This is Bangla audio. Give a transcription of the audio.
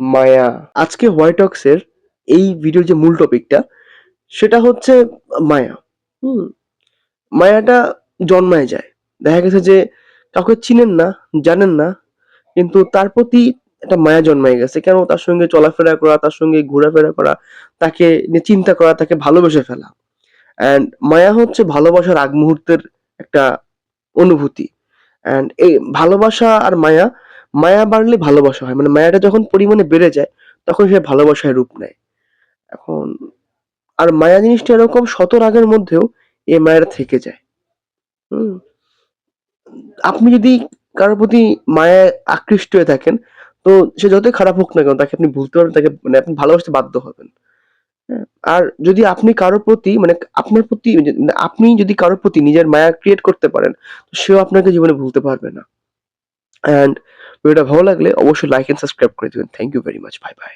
মায়া। আজকে হোয়াইটক্সের এই ভিডিওর যে মূল টপিকটা সেটা হচ্ছে মায়া। হুম, মায়াটা জন্মায় যায়। দেখা গেছে যে কাউকে চিনেন না, জানেন না, কিন্তু তার প্রতি একটা মায়া জন্মায় গেছে। কেন? তার সঙ্গে চলাফেরা করা, তার সঙ্গে ঘোরাফেরা করা, তাকে নিয়ে চিন্তা করা, তাকে ভালোবেসে ফেলা। অ্যান্ড মায়া হচ্ছে ভালোবাসার আগ মুহূর্তের একটা অনুভূতি। অ্যান্ড এই ভালোবাসা আর মায়া মায়া বাড়লে ভালোবাসা হয়। মানে মায়াটা যখন পরিমাণে বেড়ে যায়, তখন সে ভালোবাসায় রূপ নেয়। এখন, আর মায়া জিনিসটা এরকম শত রাগের মধ্যেও এই মায়াটা থেকে যায়। হুম? আপনি যদি কারোর প্রতি মায়ায় আকৃষ্ট হয়ে থাকেন, তো সে যতই খারাপ হোক না কেন, তাকে আপনি ভুলতে পারবেন, তাকে মানে আপনি ভালোবাসতে বাধ্য হবেন। হ্যাঁ? আর যদি আপনি কারোর প্রতি মানে আপনার প্রতি মানে আপনি যদি কারোর প্রতি নিজের মায়া ক্রিয়েট করতে পারেন সেও আপনাকে জীবনে ভুলতে পারবে না। অ্যান্ড ভিডিওটা ভালো লাগলে অবশ্যই লাইক এন্ড সাবস্ক্রাইব করে দেবেন। Thank you very much bye bye